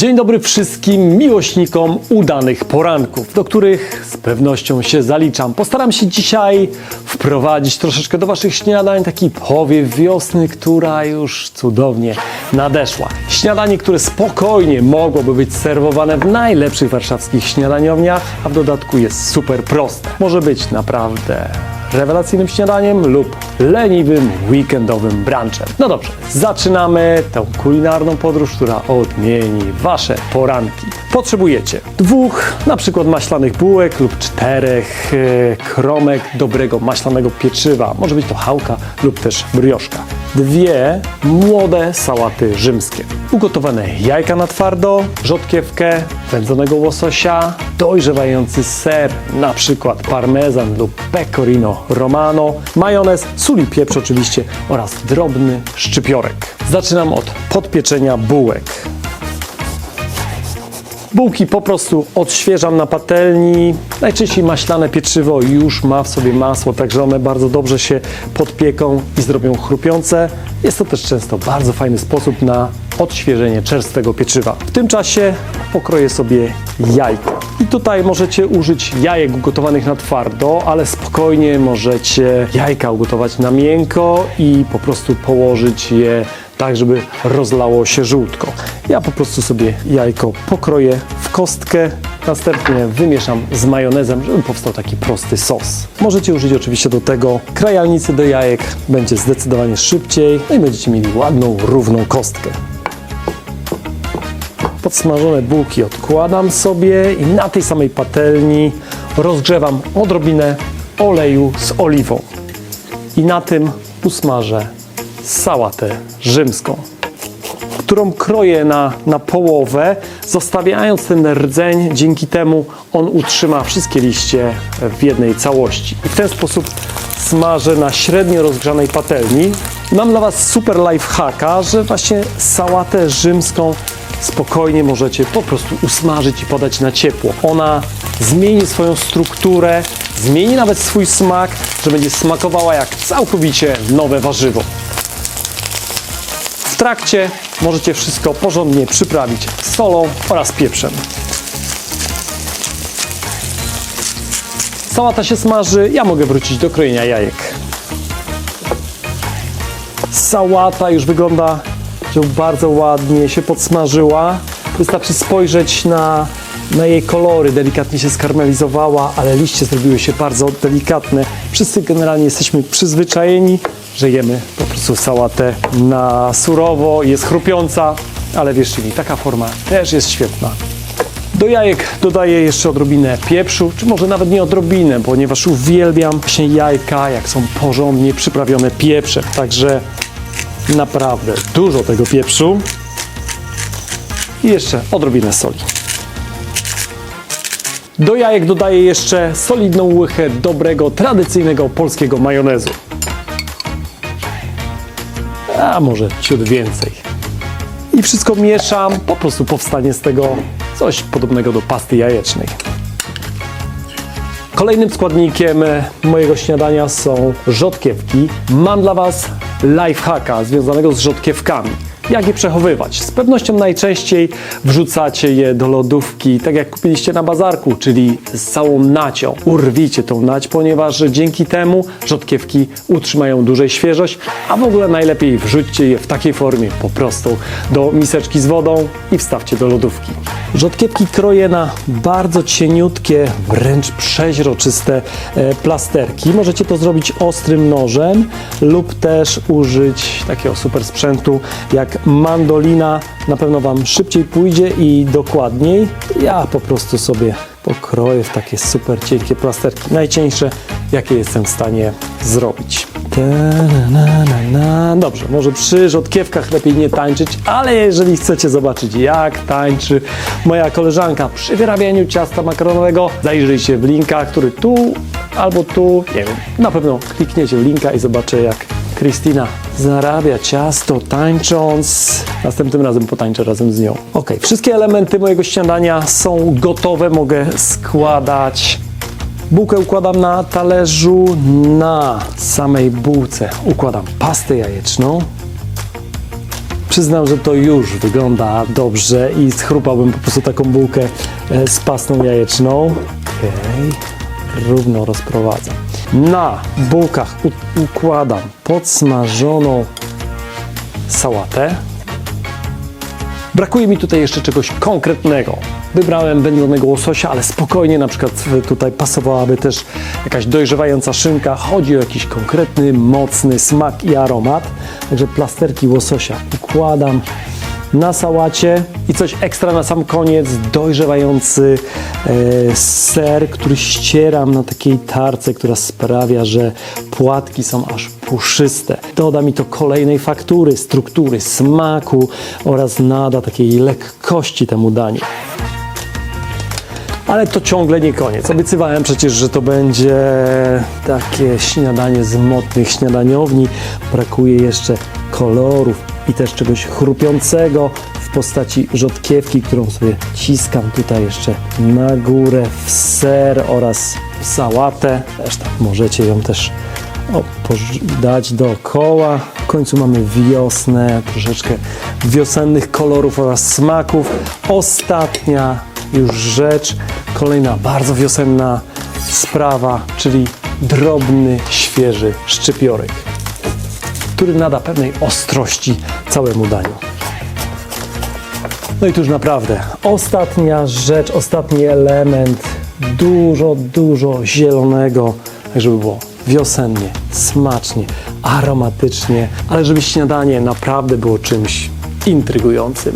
Dzień dobry wszystkim miłośnikom udanych poranków, do których z pewnością się zaliczam. Postaram się dzisiaj wprowadzić troszeczkę do Waszych śniadań taki powiew wiosny, która już cudownie nadeszła. Śniadanie, które spokojnie mogłoby być serwowane w najlepszych warszawskich śniadaniowniach, a w dodatku jest super proste. Może być naprawdę rewelacyjnym śniadaniem lub leniwym weekendowym brunchem. No dobrze, zaczynamy tę kulinarną podróż, która odmieni Wasze poranki. Potrzebujecie dwóch, na przykład maślanych bułek lub czterech e, kromek dobrego maślanego pieczywa. Może być to chałka lub też brioszka. Dwie młode sałaty rzymskie. Ugotowane jajka na twardo, rzodkiewkę, wędzonego łososia, dojrzewający ser, na przykład parmezan lub pecorino romano, majonez, sól i pieprz oczywiście oraz drobny szczypiorek. Zaczynam od podpieczenia bułek. Bułki po prostu odświeżam na patelni. Najczęściej maślane pieczywo już ma w sobie masło, także one bardzo dobrze się podpieką i zrobią chrupiące. Jest to też często bardzo fajny sposób na odświeżenie czerstwego pieczywa. W tym czasie pokroję sobie jajko. I tutaj możecie użyć jajek ugotowanych na twardo, ale spokojnie możecie jajka ugotować na miękko i po prostu położyć je tak, żeby rozlało się żółtko. Ja po prostu sobie jajko pokroję w kostkę, następnie wymieszam z majonezem, żeby powstał taki prosty sos. Możecie użyć oczywiście do tego krajalnicy do jajek, będzie zdecydowanie szybciej, no i będziecie mieli ładną, równą kostkę. Podsmażone bułki odkładam sobie i na tej samej patelni rozgrzewam odrobinę oleju z oliwą. I na tym usmażę sałatę rzymską, którą kroję na, na połowę, zostawiając ten rdzeń. Dzięki temu on utrzyma wszystkie liście w jednej całości. I w ten sposób smażę na średnio rozgrzanej patelni. Mam dla Was super life hacka, że właśnie sałatę rzymską spokojnie możecie po prostu usmażyć i podać na ciepło. Ona zmieni swoją strukturę, zmieni nawet swój smak, że będzie smakowała jak całkowicie nowe warzywo. Trakcie możecie wszystko porządnie przyprawić solą oraz pieprzem. Sałata się smaży, ja mogę wrócić do krojenia jajek. Sałata już wygląda bardzo ładnie się podsmażyła. Wystarczy spojrzeć na, na jej kolory, delikatnie się skarmelizowała, ale liście zrobiły się bardzo delikatne. Wszyscy generalnie jesteśmy przyzwyczajeni, że jemy po prostu sałatę na surowo, jest chrupiąca, ale wierzcie mi, taka forma też jest świetna. Do jajek dodaję jeszcze odrobinę pieprzu, czy może nawet nie odrobinę, ponieważ uwielbiam właśnie jajka, jak są porządnie przyprawione pieprzem. Także naprawdę dużo tego pieprzu i jeszcze odrobinę soli. Do jajek dodaję jeszcze solidną łychę dobrego, tradycyjnego polskiego majonezu. A może ciut więcej. I wszystko mieszam, po prostu powstanie z tego coś podobnego do pasty jajecznej. Kolejnym składnikiem mojego śniadania są rzodkiewki. Mam dla Was lifehacka związanego z rzodkiewkami. Jak je przechowywać? Z pewnością najczęściej wrzucacie je do lodówki, tak jak kupiliście na bazarku, czyli z całą nacią. Urwijcie tą nać, ponieważ dzięki temu rzodkiewki utrzymają dłużej świeżość, a w ogóle najlepiej wrzućcie je w takiej formie po prostu do miseczki z wodą i wstawcie do lodówki. Rzodkiewki kroję na bardzo cieniutkie, wręcz przeźroczyste e, plasterki. Możecie to zrobić ostrym nożem lub też użyć takiego super sprzętu jak mandolina. Na pewno Wam szybciej pójdzie i dokładniej. Ja po prostu sobie pokroję w takie super cienkie plasterki. Najcieńsze, jakie jestem w stanie zrobić. Dobrze, może przy rzodkiewkach lepiej nie tańczyć, ale jeżeli chcecie zobaczyć jak tańczy moja koleżanka przy wyrabianiu ciasta makaronowego, zajrzyjcie w linka, który tu albo tu, nie wiem, na pewno klikniecie w linka i zobaczę jak Kristina zarabia ciasto tańcząc. Następnym razem potańczę razem z nią. Ok, wszystkie elementy mojego śniadania są gotowe, mogę składać. Bułkę układam na talerzu, na samej bułce układam pastę jajeczną. Przyznam, że to już wygląda dobrze i schrupałbym po prostu taką bułkę e, z pastą jajeczną. Okej, równo rozprowadzam. Na bułkach układam podsmażoną sałatę. Brakuje mi tutaj jeszcze czegoś konkretnego. Wybrałem wędzonego łososia, ale spokojnie na przykład e, tutaj pasowałaby też jakaś dojrzewająca szynka. Chodzi o jakiś konkretny, mocny smak i aromat. Także plasterki łososia układam na sałacie i coś ekstra na sam koniec, dojrzewający e, ser, który ścieram na takiej tarce, która sprawia, że płatki są aż puszyste. Doda mi to kolejnej faktury, struktury, smaku oraz nada takiej lekkości temu daniu. Ale to ciągle nie koniec. Obiecywałem przecież, że to będzie takie śniadanie z motnych śniadaniowni. Brakuje jeszcze kolorów i też czegoś chrupiącego w postaci rzodkiewki, którą sobie ciskam tutaj jeszcze na górę w ser oraz sałatę. Zresztą możecie ją też dać dookoła. W końcu mamy wiosnę, troszeczkę wiosennych kolorów oraz smaków. Ostatnia już rzecz, kolejna bardzo wiosenna sprawa, czyli drobny, świeży szczypiorek, który nada pewnej ostrości całemu daniu. No i tu już naprawdę ostatnia rzecz, ostatni element, dużo, dużo zielonego, tak żeby było wiosennie, smacznie, aromatycznie, ale żeby śniadanie naprawdę było czymś intrygującym.